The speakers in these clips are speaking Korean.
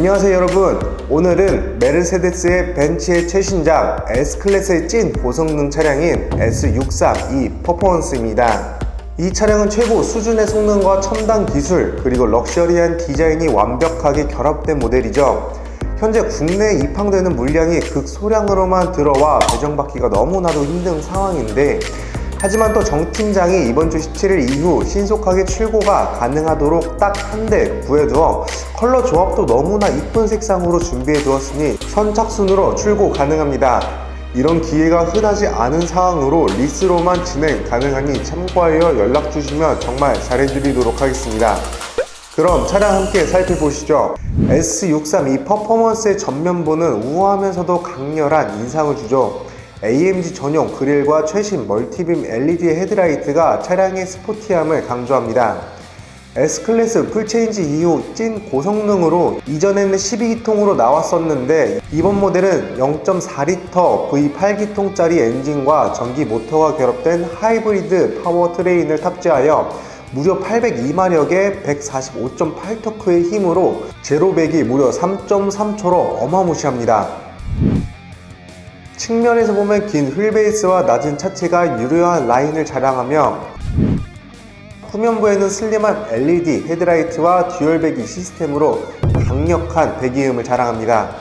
안녕하세요 여러분. 오늘은 메르세데스의 벤츠의 최신작 S클래스의 찐 고성능 차량인 S632 퍼포먼스입니다. 이 차량은 최고 수준의 성능과 첨단 기술 그리고 럭셔리한 디자인이 완벽하게 결합된 모델이죠. 현재 국내에 입항되는 물량이 극소량으로만 들어와 배정받기가 너무나도 힘든 상황인데 하지만 또 정 팀장이 이번 주 17일 이후 신속하게 출고가 가능하도록 딱 한 대 구해두어 컬러 조합도 너무나 이쁜 색상으로 준비해 두었으니 선착순으로 출고 가능합니다. 이런 기회가 흔하지 않은 상황으로 리스로만 진행 가능하니 참고하여 연락 주시면 정말 잘해드리도록 하겠습니다. 그럼 차량 함께 살펴보시죠. S632 퍼포먼스의 전면부는 우아하면서도 강렬한 인상을 주죠. AMG 전용 그릴과 최신 멀티빔 LED 헤드라이트가 차량의 스포티함을 강조합니다. S클래스 풀체인지 이후 찐 고성능으로 이전에는 12기통으로 나왔었는데 이번 모델은 0.4L V8기통짜리 엔진과 전기 모터가 결합된 하이브리드 파워트레인을 탑재하여 무려 802마력의 145.8토크의 힘으로 제로백이 무려 3.3초로 어마무시합니다. 측면에서 보면 긴 휠베이스와 낮은 차체가 유려한 라인을 자랑하며 후면부에는 슬림한 LED 헤드라이트와 듀얼 배기 시스템으로 강력한 배기음을 자랑합니다.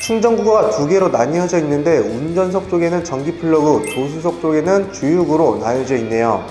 충전구가 두 개로 나뉘어져 있는데 운전석 쪽에는 전기 플러그, 조수석 쪽에는 주유구로 나뉘어져 있네요.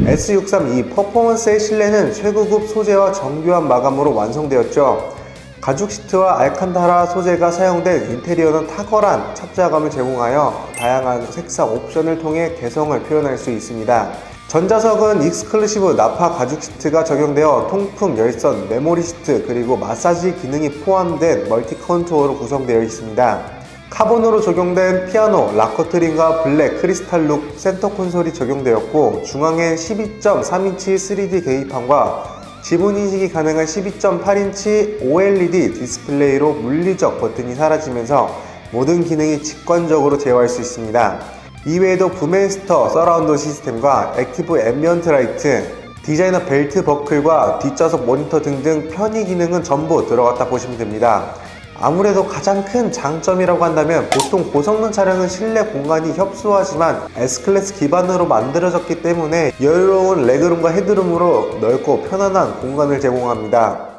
S632 퍼포먼스의 실내는 최고급 소재와 정교한 마감으로 완성되었죠. 가죽 시트와 알칸타라 소재가 사용된 인테리어는 탁월한 착자감을 제공하여 다양한 색상 옵션을 통해 개성을 표현할 수 있습니다. 전자석은 익스클루시브 나파 가죽 시트가 적용되어 통풍, 열선, 메모리 시트 그리고 마사지 기능이 포함된 멀티 컨트롤로 구성되어 있습니다. 카본으로 적용된 피아노, 락커 트림과 블랙 크리스탈 룩 센터 콘솔이 적용되었고 중앙엔 12.3인치 3D 계기판과 지문 인식이 가능한 12.8인치 OLED 디스플레이로 물리적 버튼이 사라지면서 모든 기능이 직관적으로 제어할 수 있습니다. 이외에도 부메스터 서라운드 시스템과 액티브 앰비언트 라이트, 디자이너 벨트 버클과 뒷좌석 모니터 등등 편의 기능은 전부 들어갔다 보시면 됩니다. 아무래도 가장 큰 장점이라고 한다면 보통 고성능 차량은 실내 공간이 협소하지만 S클래스 기반으로 만들어졌기 때문에 여유로운 레그룸과 헤드룸으로 넓고 편안한 공간을 제공합니다.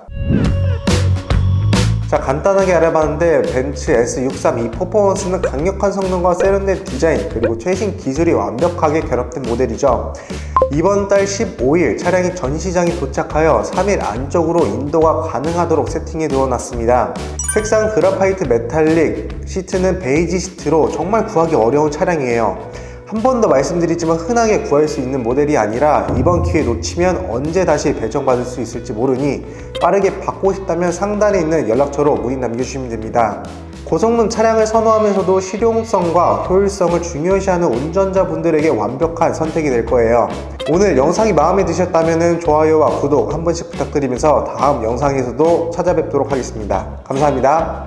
자 간단하게 알아봤는데 벤츠 S632 퍼포먼스는 강력한 성능과 세련된 디자인 그리고 최신 기술이 완벽하게 결합된 모델이죠. 이번 달 15일 차량이 전시장에 도착하여 3일 안쪽으로 인도가 가능하도록 세팅해 두어놨습니다. 색상 그라파이트 메탈릭 시트는 베이지 시트로 정말 구하기 어려운 차량이에요 한 번 더 말씀드리지만 흔하게 구할 수 있는 모델이 아니라 이번 기회 놓치면 언제 다시 배정받을 수 있을지 모르니 빠르게 받고 싶다면 상단에 있는 연락처로 문의 남겨주시면 됩니다. 고성능 차량을 선호하면서도 실용성과 효율성을 중요시하는 운전자분들에게 완벽한 선택이 될 거예요. 오늘 영상이 마음에 드셨다면 좋아요와 구독 한 번씩 부탁드리면서 다음 영상에서도 찾아뵙도록 하겠습니다. 감사합니다.